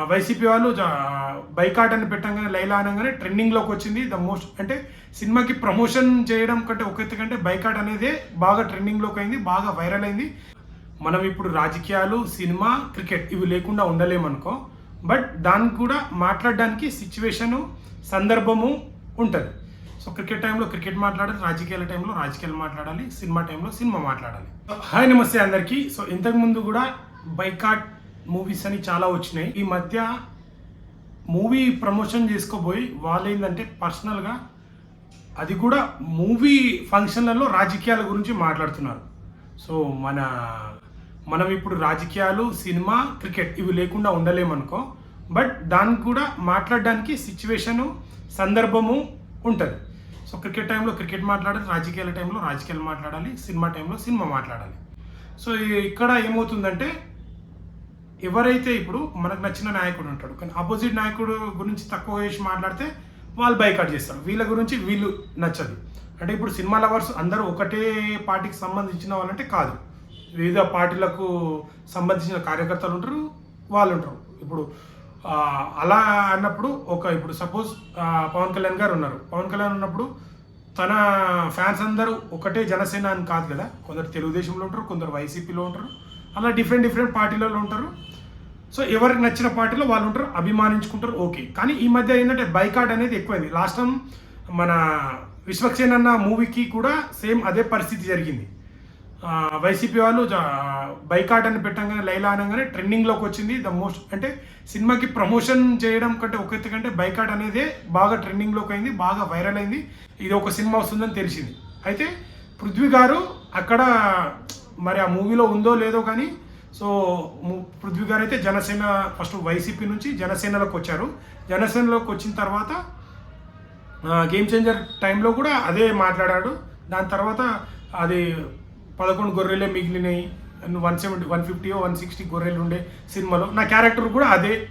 YCP వాళ్ళు boycott అని పెట్టంగానే లైలా అనగానే ట్రెండింగ్లోకి వచ్చింది. ద మోస్ట్ అంటే సినిమాకి ప్రమోషన్ చేయడం కంటే ఒక ఎత్తు కంటే బైకాట్ అనేదే బాగా ట్రెండింగ్లోకి అయింది బాగా వైరల్ అయింది. మనం ఇప్పుడు రాజకీయాలు సినిమా క్రికెట్ ఇవి లేకుండా ఉండలేమనుకో బట్ దానికి కూడా మాట్లాడడానికి సిచ్యువేషను సందర్భము ఉంటుంది. సో క్రికెట్ టైంలో క్రికెట్ మాట్లాడాలి రాజకీయాల టైంలో రాజకీయాలు మాట్లాడాలి సినిమా టైంలో సినిమా మాట్లాడాలి. హాయ్ నమస్తే అందరికీ. సో ఇంతకుముందు కూడా బైకాట్ మూవీస్ అని చాలా వచ్చినాయి. ఈ మధ్య మూవీ ప్రమోషన్ చేసుకోబోయి వాళ్ళు ఏంటంటే పర్సనల్గా అది కూడా మూవీ ఫంక్షన్లలో రాజకీయాల గురించి మాట్లాడుతున్నారు. సో మన మనం ఇప్పుడు రాజకీయాలు సినిమా క్రికెట్ ఇవి లేకుండా ఉండలేమనుకో బట్ దానికి కూడా మాట్లాడడానికి సిచ్యువేషను సందర్భము ఉంటుంది. సో క్రికెట్ టైంలో క్రికెట్ మాట్లాడాలి రాజకీయాల టైంలో రాజకీయాలు మాట్లాడాలి సినిమా టైంలో సినిమా మాట్లాడాలి. సో ఇక్కడ ఏమవుతుందంటే ఎవరైతే ఇప్పుడు మనకు నచ్చిన నాయకుడు ఉంటాడు కానీ ఆపోజిట్ నాయకుడు గురించి తక్కువ చేసి మాట్లాడితే వాళ్ళు బైకాట్ చేస్తారు. వీళ్ళ గురించి వీళ్ళు నచ్చదు. అంటే ఇప్పుడు సినిమా లవర్స్ అందరూ ఒకటే పార్టీకి సంబంధించిన వాళ్ళంటే కాదు. వివిధ పార్టీలకు సంబంధించిన కార్యకర్తలు ఉంటారు వాళ్ళు ఉంటారు. ఇప్పుడు అలా అన్నప్పుడు ఒక ఇప్పుడు సపోజ్ పవన్ కళ్యాణ్ గారు ఉన్నారు. పవన్ కళ్యాణ్ ఉన్నప్పుడు తన ఫ్యాన్స్ అందరూ ఒకటే జనసేన అని కాదు కదా. కొందరు తెలుగుదేశంలో ఉంటారు కొందరు వైసీపీలో ఉంటారు. అలా డిఫరెంట్ డిఫరెంట్ పార్టీలలో ఉంటారు. సో ఎవరికి నచ్చిన పార్టీలో వాళ్ళు ఉంటారు అభిమానించుకుంటారు ఓకే. కానీ ఈ మధ్య ఏంటంటే బైకాట్ అనేది ఎక్కువైంది. లాస్ట్ టైం మన విశ్వక్సేన్ అన్న మూవీకి కూడా సేమ్ అదే పరిస్థితి జరిగింది. వైసీపీ వాళ్ళు బైకాట్ అని పెట్టంగానే లైలా అనగానే ట్రెండింగ్లోకి వచ్చింది. ద మోస్ట్ అంటే సినిమాకి ప్రమోషన్ చేయడం కంటే ఒక ఎత్తు కంటే బైకాట్ అనేదే బాగా ట్రెండింగ్లోకి అయింది బాగా వైరల్ అయింది. ఇది ఒక సినిమా వస్తుందని తెలిసింది. అయితే పృథ్వీ గారు అక్కడ మరి ఆ మూవీలో ఉందో లేదో కానీ సో ము- పృథ్వీ గారు అయితే జనసేన ఫస్ట్ వైసీపీ నుంచి జనసేనలోకి వచ్చారు. జనసేనలోకి వచ్చిన తర్వాత గేమ్ చేంజర్ టైంలో కూడా అదే మాట్లాడాడు. దాని తర్వాత అది పదకొండు గొర్రెలే మిగిలినాయి one seventy one fifty one sixty గొర్రెలు ఉండే సినిమాలో నా క్యారెక్టర్ కూడా అదే.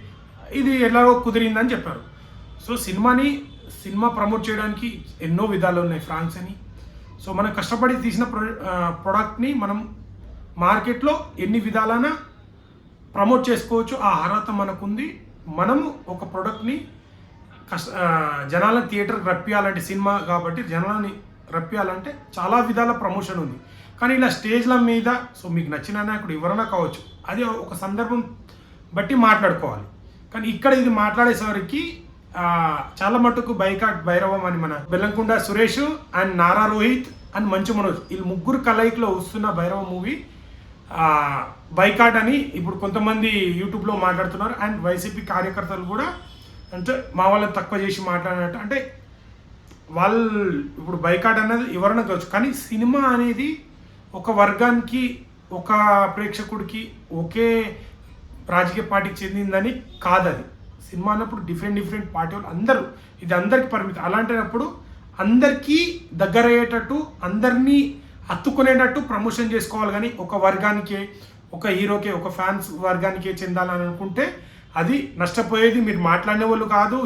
ఇది ఎలాగో కుదిరిందని చెప్పారు. సో సినిమాని సినిమా ప్రమోట్ చేయడానికి ఎన్నో విధాలు ఉన్నాయి ఫ్రాన్స్ అని సో మనం కష్టపడి తీసిన ప్రొ ప్రొడక్ట్ని మనం మార్కెట్లో ఎన్ని విధాలన ప్రమోట్ చేసుకోవచ్చు. ఆ అర్హత మనకుంది. మనము ఒక ప్రోడక్ట్ని కష్ట జనాలను థియేటర్కి రప్పియాలంటే సినిమా కాబట్టి జనాలని రప్పియాలంటే చాలా విధాల ప్రమోషన్ ఉంది. కానీ ఇలా స్టేజ్ల మీద సో మీకు నచ్చిన నాయకుడు ఎవరైనా కావచ్చు అది ఒక సందర్భం బట్టి మాట్లాడుకోవాలి. కానీ ఇక్కడ ఇది మాట్లాడేసరికి చాలా మటుకు బైకాట్ భైరవం అని మన బెల్లంకొండ సురేష్ అండ్ నారా రోహిత్ అండ్ మంచు మనోజ్. వీళ్ళు ముగ్గురు కలయికలో వస్తున్న భైరవ మూవీ బైకాట్ అని ఇప్పుడు కొంతమంది యూట్యూబ్లో మాట్లాడుతున్నారు. అండ్ వైసీపీ కార్యకర్తలు కూడా అంటే మా వాళ్ళని తక్కువ చేసి మాట్లాడినట్టు. అంటే వాళ్ళు ఇప్పుడు బైకాట్ అనేది ఎవరైనా కావచ్చు. కానీ సినిమా అనేది ఒక వర్గానికి ఒక ప్రేక్షకుడికి ఒకే రాజకీయ పార్టీకి చెందిందని కాదది. సినిమా అన్నప్పుడు డిఫరెంట్ డిఫరెంట్ పార్టీ వాళ్ళు అందరూ ఇది అందరికి పరిమితం. అలాంటినప్పుడు అందరికీ దగ్గర అయ్యేటట్టు అందరినీ అత్తుకునేటట్టు ప్రమోషన్ చేసుకోవాలి కానీ ఒక వర్గానికే ఒక హీరోకే ఒక ఫ్యాన్స్ వర్గానికే చెందాలని అనుకుంటే అది నష్టపోయేది మీరు మాట్లాడిన వాళ్ళు కాదు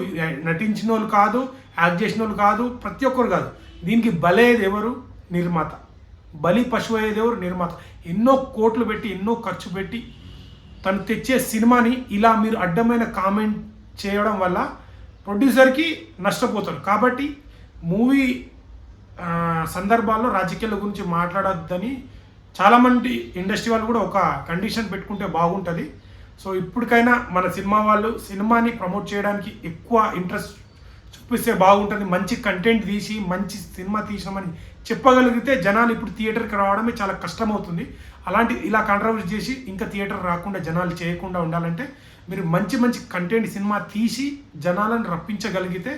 నటించిన వాళ్ళు కాదు యాక్ట్ చేసిన వాళ్ళు కాదు ప్రతి ఒక్కరు కాదు. దీనికి బలయ్యేది ఎవరు? నిర్మాత. బలి పశువు అయ్యేది ఎవరు? నిర్మాత. ఎన్నో కోట్లు పెట్టి ఎన్నో ఖర్చు పెట్టి తను తెచ్చే సినిమాని ఇలా మీరు అడ్డమైన కామెంట్ చేయడం వల్ల ప్రొడ్యూసర్కి నష్టపోతారు. కాబట్టి మూవీ సందర్భాల్లో రాజకీయాల గురించి మాట్లాడొద్దని చాలామంది ఇండస్ట్రీ వాళ్ళు కూడా ఒక కండిషన్ పెట్టుకుంటే బాగుంటుంది. సో ఇప్పటికైనా మన సినిమా వాళ్ళు సినిమాని ప్రమోట్ చేయడానికి ఎక్కువ ఇంట్రెస్ట్ చూపిస్తే బాగుంటుంది. మంచి కంటెంట్ తీసి మంచి సినిమా తీసామని చెప్పగలిగితే జనాలు ఇప్పుడు థియేటర్కి రావడమే చాలా కష్టమవుతుంది. అలాంటి ఇలా కాంట్రవర్సీ చేసి ఇంకా థియేటర్ రాకుండా జనాలు చేయకుండా ఉండాలంటే మీరు మంచి మంచి కంటెంట్ సినిమా తీసి జనాలను రప్పించగలిగితే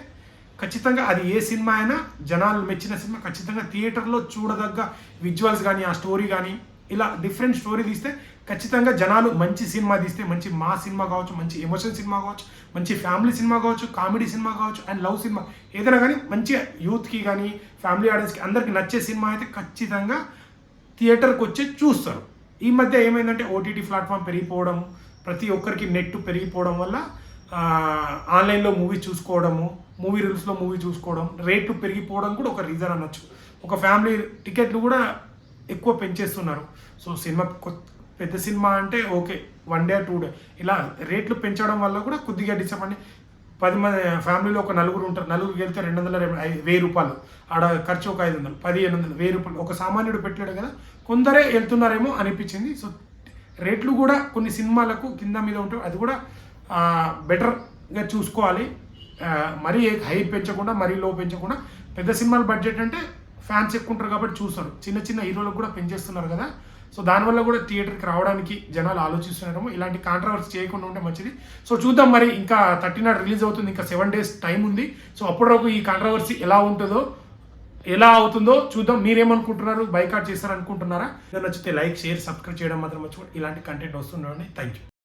ఖచ్చితంగా అది ఏ సినిమా అయినా జనాలు మెచ్చిన సినిమా ఖచ్చితంగా థియేటర్లో చూడదగ్గ విజువల్స్ కానీ ఆ స్టోరీ కానీ ఇలా డిఫరెంట్ స్టోరీ తీస్తే ఖచ్చితంగా జనాలు మంచి సినిమా తీస్తే మంచి మా సినిమా కావచ్చు మంచి ఎమోషన్ సినిమా కావచ్చు మంచి ఫ్యామిలీ సినిమా కావచ్చు కామెడీ సినిమా కావచ్చు అండ్ లవ్ సినిమా. ఏదైనా కానీ మంచిగా యూత్కి కానీ ఫ్యామిలీ ఆడియన్స్కి అందరికి నచ్చే సినిమా అయితే ఖచ్చితంగా థియేటర్కి వచ్చి చూస్తారు. ఈ మధ్య ఏమైందంటే ఓటీటీ ప్లాట్ఫామ్ పెరిగిపోవడం ప్రతి ఒక్కరికి నెట్ పెరిగిపోవడం వల్ల ఆన్లైన్లో మూవీ చూసుకోవడము మూవీ రూల్స్లో మూవీ చూసుకోవడం రేట్లు పెరిగిపోవడం కూడా ఒక రీజన్ అనొచ్చు. ఒక ఫ్యామిలీ టికెట్లు కూడా ఎక్కువ పెంచేస్తున్నారు. సో సినిమా పెద్ద సినిమా అంటే okay one day two day. ఇలా రేట్లు పెంచడం వల్ల కూడా కొద్దిగా డిసప్పాయింట్ పది మంది ఫ్యామిలీలో ఒక నలుగురు ఉంటారు. నలుగురికి వెళ్తే రెండు వందల వెయ్యి రూపాయలు. ఆడ ఖర్చు ఒక ఐదు వందలు పదిహేను వందలు వెయ్యి రూపాయలు. ఒక సామాన్యుడు పెట్టాడు కదా. కొందరే వెళ్తున్నారేమో అనిపించింది. సో రేట్లు కూడా కొన్ని సినిమాలకు కింద మీద ఉంటాయి. అది కూడా బెటర్గా చూసుకోవాలి. మరీ హై పెంచకుండా మరీ లో పెంచకుండా. పెద్ద సినిమాల బడ్జెట్ అంటే ఫ్యాన్స్ ఎక్కువ ఉంటారు కాబట్టి చూస్తారు. చిన్న చిన్న హీరోలకు కూడా పెంచేస్తున్నారు కదా. సో దానివల్ల కూడా థియేటర్కి రావడానికి జనాలు ఆలోచిస్తున్నారేమో ఇలాంటి కాంట్రవర్సీ చేయకుండా ఉంటే మంచిది. సో చూద్దాం మరి ఇంకా థర్టీ నాట్ రిలీజ్ అవుతుంది. ఇంకా సెవెన్ డేస్ టైం ఉంది. సో అప్పటి వరకు ఈ కాంట్రవర్సీ ఎలా ఉంటుందో ఎలా అవుతుందో చూద్దాం. మీరేమనుకుంటున్నారు? బైకాట్ చేస్తారనుకుంటున్నారా? నచ్చితే లైక్ షేర్ సబ్స్క్రైబ్ చేయడం మాత్రం మర్చిపోయి ఇలాంటి కంటెంట్ వస్తుండీ థ్యాంక్ యూ